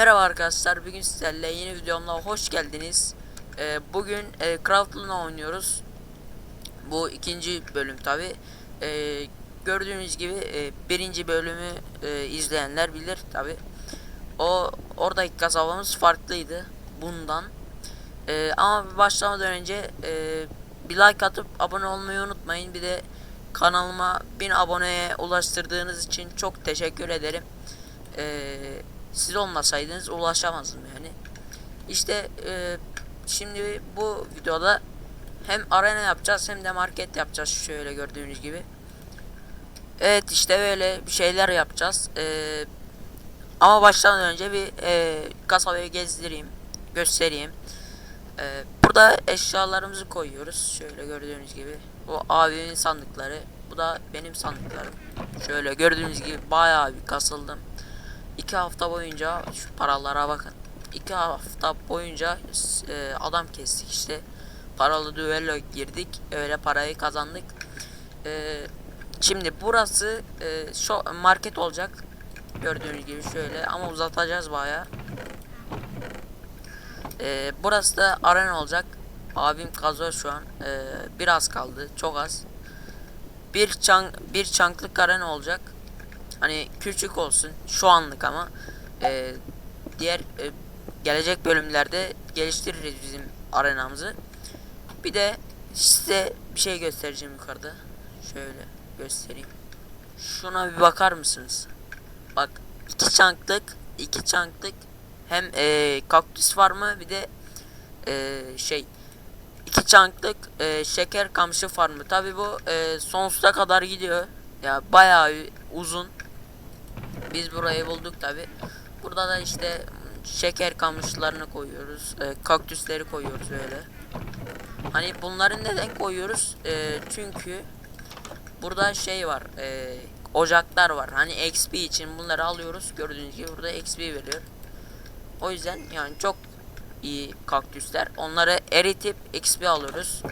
merhaba arkadaşlar. Bugün sizlerle yeni videomla hoş geldiniz. Ee, bugün e, Craft'la oynuyoruz. Bu ikinci bölüm tabi. gördüğünüz gibi e, birinci bölümü e, izleyenler bilir tabi. O oradaki kasabamız farklıydı bundan. E, ama başlamadan önce e, bir like atıp abone olmayı unutmayın. Bir de kanalıma 1000 aboneye ulaştırdığınız için çok teşekkür ederim. Eee siz olmasaydınız ulaşamazdım yani. İşte e, şimdi bu videoda hem arena yapacağız hem de market yapacağız şöyle gördüğünüz gibi. Evet işte böyle bir şeyler yapacağız. E, ama başlamadan önce bir e, kasabayı gezdireyim, göstereyim. E, burada eşyalarımızı koyuyoruz. Şöyle gördüğünüz gibi. Bu abimin sandıkları. Bu da benim sandıklarım. Şöyle gördüğünüz gibi bayağı bir kasıldım. İki hafta boyunca şu paralara bakın. İki hafta boyunca e, adam kestik işte. Paralı düello girdik. Öyle parayı kazandık. E, şimdi burası e, şu market olacak. Gördüğünüz gibi şöyle ama uzatacağız baya. E, burası da arena olacak. Abim kazıyor şu an. E, biraz kaldı. Çok az. Bir çan bir çanklık arena olacak. Hani küçük olsun şu anlık ama e, diğer e, gelecek bölümlerde geliştiririz bizim arenamızı. Bir de size bir şey göstereceğim yukarıda. Şöyle göstereyim. Şuna bir bakar mısınız? Bak iki çanklık, iki çanklık hem e, kaktüs var mı bir de e, şey iki çanklık e, şeker kamışı farmı. Tabi bu e, sonsuza kadar gidiyor. Ya bayağı uzun. Biz burayı bulduk tabi. Burada da işte şeker kamışlarını koyuyoruz. E, kaktüsleri koyuyoruz böyle. Hani bunları neden koyuyoruz? E, çünkü burada şey var. E, ocaklar var. Hani XP için bunları alıyoruz. Gördüğünüz gibi burada XP veriyor. O yüzden yani çok iyi kaktüsler. Onları eritip XP alıyoruz.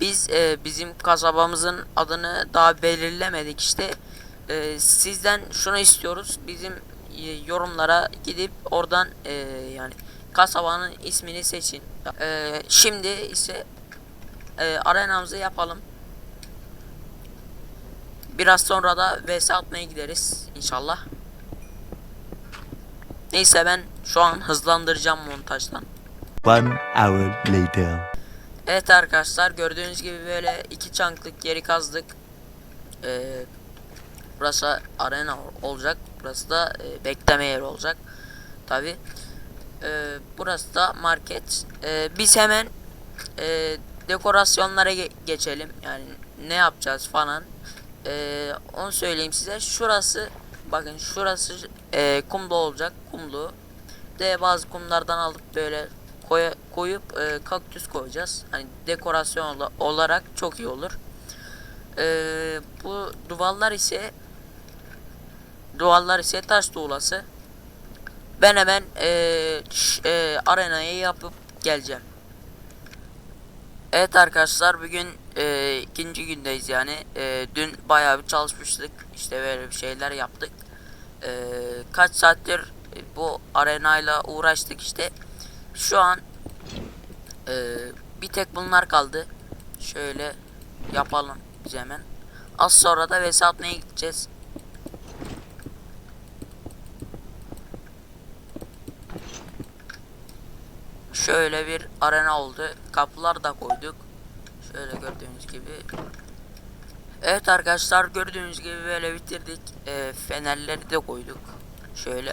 Biz e, bizim kasabamızın adını daha belirlemedik işte e, sizden şunu istiyoruz. Bizim e, yorumlara gidip oradan e, yani kasabanın ismini seçin. E, şimdi ise e, arenamızı yapalım. Biraz sonra da vs atmaya gideriz inşallah. Neyse ben şu an hızlandıracağım montajdan. One hour later. Evet arkadaşlar gördüğünüz gibi böyle iki çanklık yeri kazdık. Ee, burası arena olacak. Burası da e, bekleme yeri olacak. Tabi. Ee, burası da market. Ee, biz hemen e, dekorasyonlara ge geçelim. Yani ne yapacağız falan. Ee, onu söyleyeyim size. Şurası bakın şurası e, kumlu olacak. Kumlu. De bazı kumlardan alıp böyle koy koyup e, kaktüs koyacağız. Hani dekorasyon ola olarak çok iyi olur. E, bu duvarlar ise duvarlar ise taş tuğlası. Ben hemen e, e, arenayı yapıp geleceğim. Evet arkadaşlar bugün e, ikinci gündeyiz yani. E, dün bayağı bir çalışmıştık. İşte böyle bir şeyler yaptık. E, kaç saattir bu arenayla uğraştık işte. Şu an e, bir tek bunlar kaldı. Şöyle yapalım biz hemen. Az sonra da vs atmaya gideceğiz. Şöyle bir arena oldu. Kapılar da koyduk. Şöyle gördüğünüz gibi. Evet arkadaşlar gördüğünüz gibi böyle bitirdik. E, fenerleri de koyduk. Şöyle.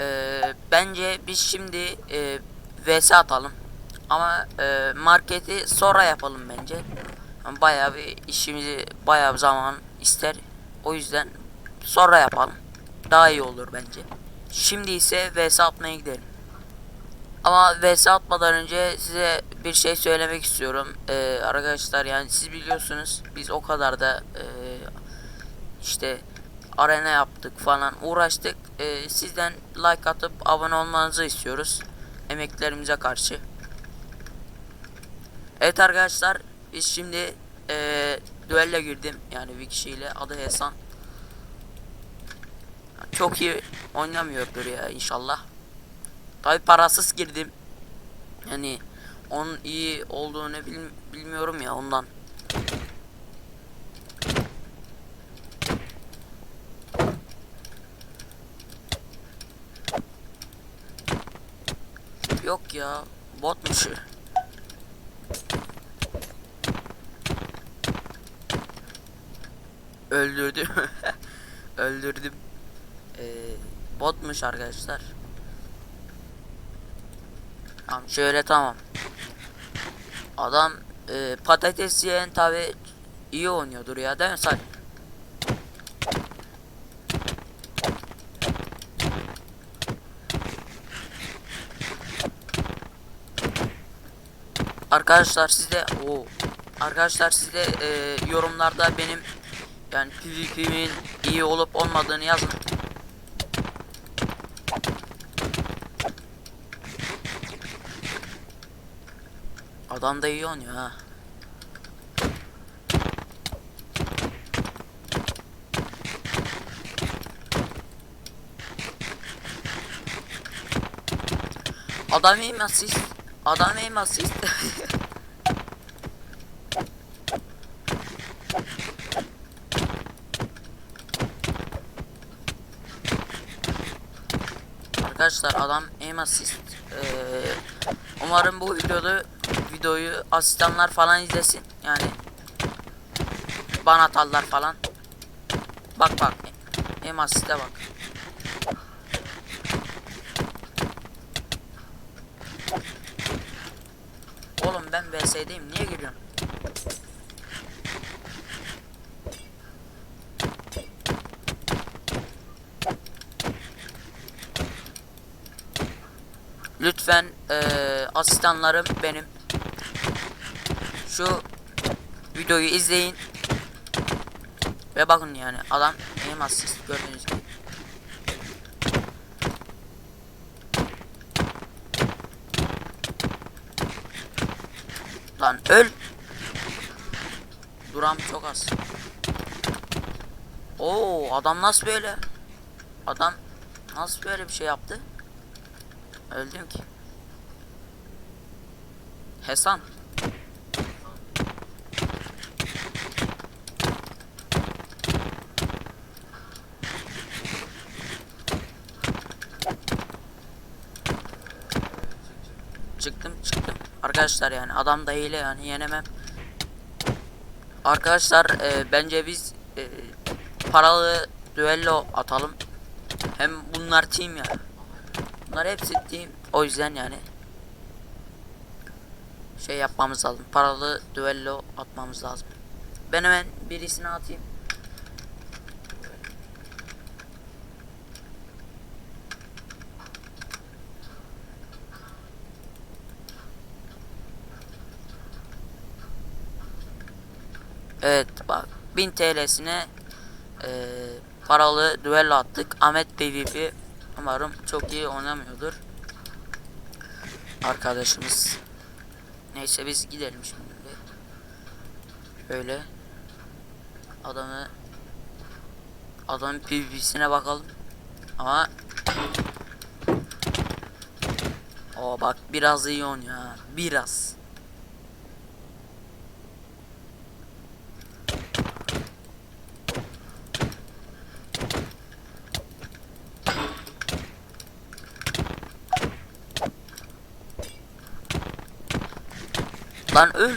E, bence biz şimdi e, vs atalım. Ama e, marketi sonra yapalım bence. Yani bayağı bir işimizi bayağı bir zaman ister. O yüzden sonra yapalım. Daha iyi olur bence. Şimdi ise vs atmaya gidelim. Ama vs atmadan önce size bir şey söylemek istiyorum. Ee, arkadaşlar yani siz biliyorsunuz biz o kadar da e, işte arena yaptık falan uğraştık. Ee, sizden like atıp abone olmanızı istiyoruz. Emeklerimize karşı. Evet arkadaşlar biz şimdi e, düelle girdim yani bir kişiyle adı Hasan. çok iyi oynamıyordur ya inşallah. Tabi parasız girdim. Yani onun iyi olduğunu bil- bilmiyorum ya ondan. Yok ya botmuş. Öldürdüm. Öldürdüm. Ee, botmuş arkadaşlar. Tamam şöyle tamam. Adam e, patates yiyen tabi iyi oynuyordur ya değil mi Salih? Arkadaşlar siz de o Arkadaşlar siz de e, yorumlarda benim yani PvP'min iyi olup olmadığını yazın. Adam da iyi oynuyor ha. Adam aim assist. Adam aim assist. Arkadaşlar adam aim assist. Ee, umarım bu videoda videoyu asistanlar falan izlesin. Yani bana atarlar falan. Bak bak. Aim assist'e bak. Oğlum ben VS'deyim. Niye giriyorsun? Lütfen eee, asistanlarım benim şu videoyu izleyin ve bakın yani adam aim assist gördüğünüz gibi. Lan öl. Duram çok az. Oo adam nasıl böyle? Adam nasıl böyle bir şey yaptı? Öldüm ki. Hasan. Çıktım çıktım. Arkadaşlar yani adam da hile yani yenemem. Arkadaşlar e, bence biz e, paralı düello atalım. Hem bunlar team ya. Bunlar hepsi team. O yüzden yani şey yapmamız lazım. Paralı düello atmamız lazım. Ben hemen birisini atayım. Evet bak 1000 TL'sine eee paralı düello attık. Ahmet PvP umarım çok iyi oynamıyordur. Arkadaşımız. Neyse biz gidelim şimdi. Böyle adamı adamın PvP'sine bakalım. Ama o bak biraz iyi oynuyor ha. Biraz. Lan öl.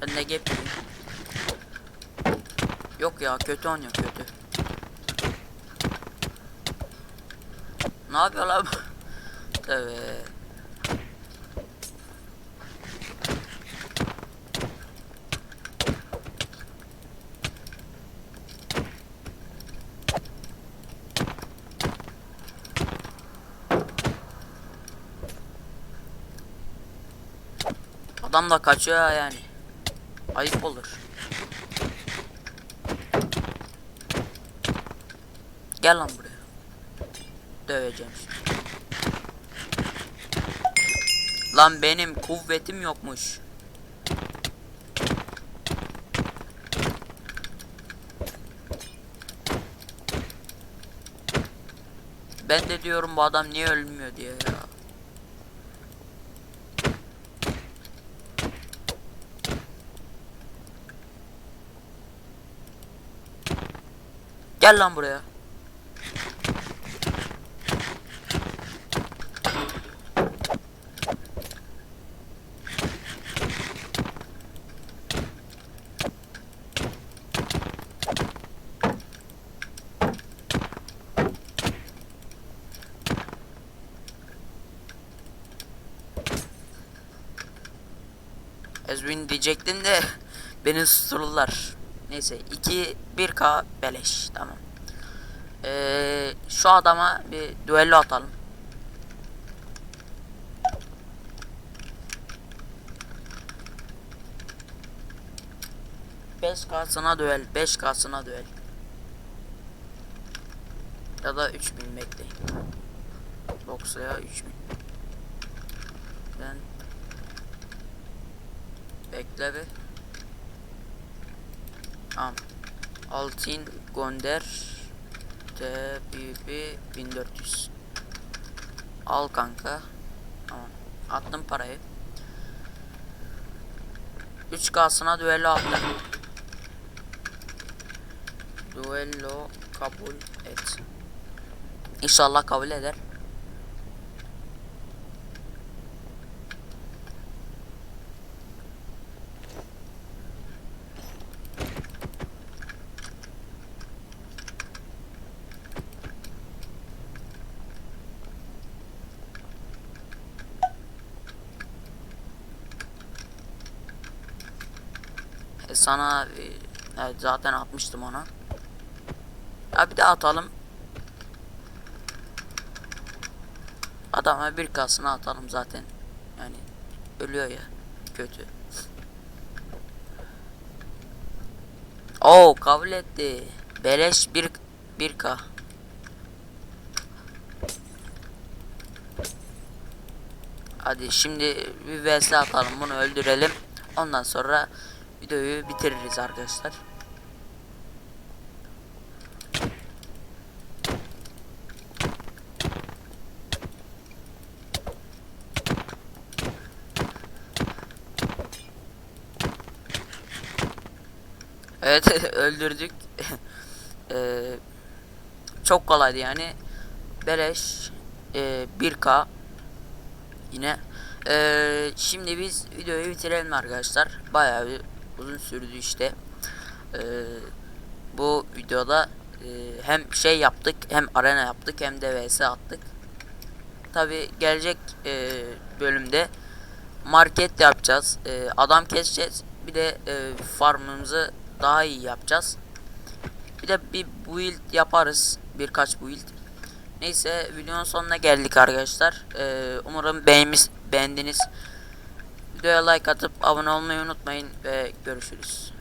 Ben de gep Yok ya kötü oynuyor kötü. Ne yapıyor lan? Evet. Adam da kaçıyor yani. Ayıp olur. Gel lan buraya. döveceğim şimdi. Lan benim kuvvetim yokmuş. Ben de diyorum bu adam niye ölmüyor diye ya. Gel lan buraya. Ezbin diyecektim de beni sustururlar. Neyse 2 1k beleş tamam. Ee, şu adama bir düello atalım. Beş kasına düel, 5 kasına düel. Ya da 3000 bekleyin. Boksaya 3000. Ben Bekle bir. Tamam. Altın gönder. TBB 1400. Al kanka. Tamam. Attım parayı. 3K'sına düello attım. Duello kabul et. İnşallah kabul eder. E, sana evet, zaten atmıştım ona. Ya bir daha atalım. Adama bir kasını atalım zaten. Yani ölüyor ya. Kötü. Oo kabul etti. Beleş bir 1k. Hadi şimdi bir vs atalım bunu öldürelim. Ondan sonra videoyu bitiririz arkadaşlar. Evet öldürdük. Eee, çok kolaydı yani. Beleş eee, 1K yine. Eee, şimdi biz videoyu bitirelim arkadaşlar. Bayağı bir uzun sürdü işte. Eee, bu videoda eee, hem şey yaptık hem arena yaptık hem de vs attık. Tabi gelecek eee, bölümde market yapacağız. Eee, adam keseceğiz. Bir de eee, farmımızı daha iyi yapacağız. Bir de bir build yaparız. Birkaç build. Neyse videonun sonuna geldik arkadaşlar. Ee, umarım beğenmiş, beğendiniz. Videoya like atıp abone olmayı unutmayın ve görüşürüz.